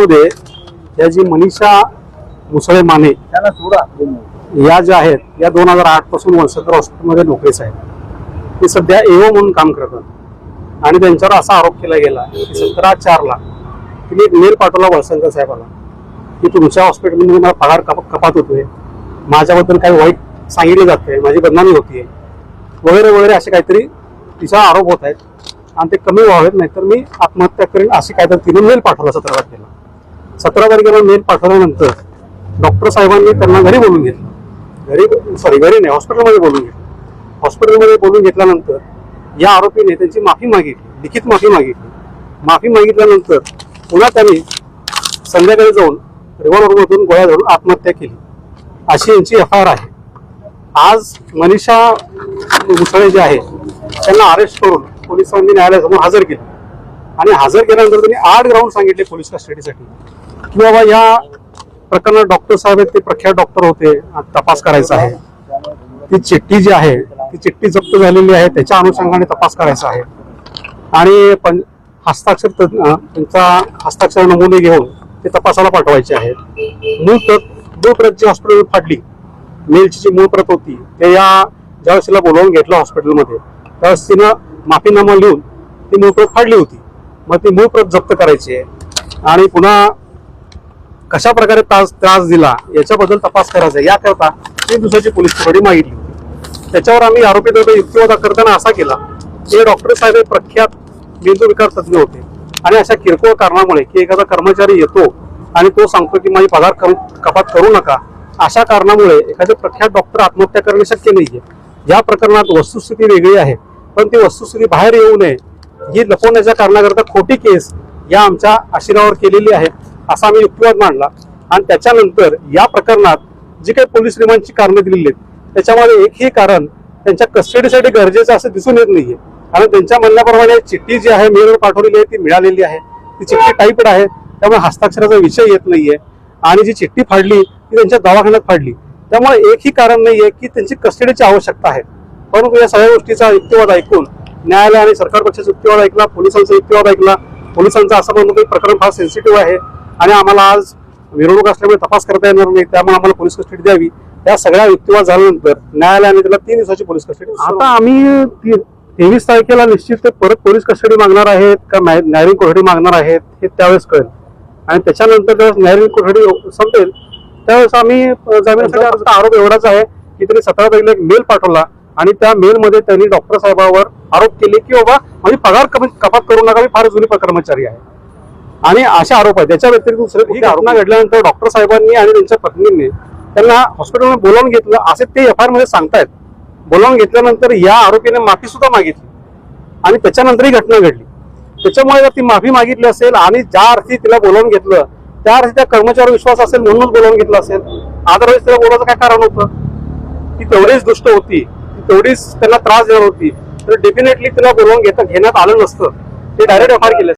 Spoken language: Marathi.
मध्ये या जी मनीषा मुसळे माने त्यांना सोडा. या ज्या आहेत या दोन हजार आठपासून वलसकर हॉस्पिटलमध्ये नोकरीच आहेत. ते सध्या एओ म्हणून काम करतात. आणि त्यांच्यावर असा आरोप केला गेला की सतरा चारला तिने एक मेल पाठवला वळसंकर साहेबाला की तुमच्या हॉस्पिटलमध्ये मला पगार कप कपात होतोय. माझ्याबद्दल काही वाईट सांगितले जाते माझी बदनामी होतीये. वगैरे वगैरे असे काहीतरी तिचा आरोप होत आहेत. आणि ते कमी व्हावेत नाहीतर मी आत्महत्या करेन अशी काहीतरी तिने मेल पाठवला सतरा तारखेला सतरा तारखेला मेल पाठवल्यानंतर डॉक्टर साहेबांनी त्यांना घरी बोलून घेतलं. घरी सॉरी घरी नाही हॉस्पिटलमध्ये बोलून घेतलं. हॉस्पिटलमध्ये बोलून घेतल्यानंतर या आरोपीने त्यांची माफी मागितली लिखित माफी मागितली. माफी मागितल्यानंतर पुन्हा त्यांनी संध्याकाळी जाऊन रिव्हॉल्व्हरमधून गोळ्या धरून आत्महत्या केली. अशी यांची एफ आय आर आहे. आज मनीषा मुसळे जे आहे त्यांना अरेस्ट करून पोलिसांनी न्यायालयासमोर हजर केलं. आणि हजर केल्यानंतर त्यांनी आठ ग्राउंड सांगितले पोलीस कस्टडीसाठी की बाबा या प्रकरणात डॉक्टर साहेब आहेत ते प्रख्यात डॉक्टर होते तपास करायचा आहे. ती चिठ्ठी जी आहे ती चिठ्ठी जप्त झालेली आहे त्याच्या अनुषंगाने तपास करायचा आहे. आणि पण हस्ताक्षर तज्ञ त्यांचा हस्ताक्षर नमुने घेऊन ते तपासाला पाठवायचे आहेत. मूळ प्रत मूळ प्रत जी हॉस्पिटल फाडली मेलची जी मूळ प्रत होती ते या ज्यावेळेस तिला बोलावून घेतलं हॉस्पिटलमध्ये त्यावेळेस तिनं माफीनामा लिहून ती मूळ प्रत फाडली होती. मग ती मूळ प्रत जप्त करायची आहे. आणि पुन्हा कशा प्रकारे त्रास त्रास दिला याच्याबद्दल तपास करायचा. आहे. याकरता तीन दिवसाची पोलीस कोठडी मागितली. होती त्याच्यावर आम्ही आरोपीद्वारे युक्तिवाद करताना असा केला की डॉक्टर साहेब हे प्रख्यात मेंदू विकार तज्ज्ञ होते. आणि अशा किरकोळ कारणामुळे की एखादा कर्मचारी येतो आणि तो सांगतो की माझी पगार कपात करू नका अशा कारणामुळे एखादे प्रख्यात डॉक्टर आत्महत्या करणे शक्य नाहीये. या प्रकरणात वस्तुस्थिती वेगळी आहे पण ती वस्तुस्थिती बाहेर येऊ नये. ही लपवण्याच्या कारणाकरता खोटी केस या आमच्या आशिरावर केलेली आहे असा आम्ही युक्तिवाद मांडला. आणि त्याच्यानंतर या प्रकरणात जी काही पोलीस रिमांडची कारणं दिलेली आहेत त्याच्यामध्ये एकही कारण त्यांच्या कस्टडीसाठी गरजेचं असं दिसून येत नाहीये. कारण त्यांच्या म्हणण्याप्रमाणे चिठ्ठी जी आहे मेलवर पाठवलेली आहे ती मिळालेली आहे. ती चिठ्ठी टाईपड आहे. त्यामुळे हस्ताक्षराचा विषय येत नाहीये. आणि जी चिठ्ठी फाडली ती त्यांच्या दवाखान्यात फाडली. त्यामुळे एकही कारण नाहीये की त्यांची कस्टडीची आवश्यकता आहे. परंतु या सगळ्या गोष्टीचा युक्तिवाद ऐकून न्यायालय आणि सरकार पक्षाचा युक्तिवाद ऐकला पोलिसांचा युक्तिवाद ऐकला. पोलिसांचं असं म्हणून प्रकरण फार सेन्सिटिव्ह आहे. आणि आम्हाला आज मिरवणूक असल्यामुळे तपास करता येणार नाही त्यामुळे आम्हाला पोलीस कस्टडी द्यावी. या सगळ्या युक्तिवाद झाल्यानंतर न्यायालयाने त्याला तीन दिवसाची पोलीस कस्टडी आता आम्ही तेवीस तारखेला निश्चित ते परत पोलीस कस्टडी मागणार आहेत का न्याय- न्यायालयीन कोठडी मागणार आहेत हे त्यावेळेस कळेल. आणि त्याच्यानंतर ज्यावेळेस न्यायालयीन कोठडी संपेल त्यावेळेस आम्ही जामिनासाठी आरोप एवढाच आहे की त्यांनी सतरा तारखेला एक मेल पाठवला आणि त्या मेलमध्ये त्यांनी डॉक्टर साहेबावर आरोप केले की बाबा माझी पगार कमी कपात करू नका मी फार जुनी कर्मचारी आहे. आणि असे आरोप आहेत. त्याच्या व्यतिरिक्त दुसरे ही घटना घडल्यानंतर डॉक्टर साहेबांनी आणि त्यांच्या पत्नींनी त्यांना हॉस्पिटलमध्ये बोलावून घेतलं. असे ते एफ आय आरमध्ये सांगतायत. बोलावून घेतल्यानंतर या आरोपीने माफी सुद्धा मागितली. आणि त्याच्यानंतर ही घटना घडली. त्याच्यामुळे जर ती माफी मागितली असेल आणि ज्या अर्थी तिला बोलावून घेतलं त्या अर्थी त्या कर्मचाऱ्यावर विश्वास असेल म्हणूनच बोलावून घेतलं असेल अदरवाईज तिला बोलायचं काय कारण होतं? ती तेवढीच दुष्ट होती. ती तेवढीच त्यांना त्रास देणार होती. तर डेफिनेटली तिला बोलावून घेता घेण्यात आलं नसतं. ते डायरेक्ट एफ आर केलं.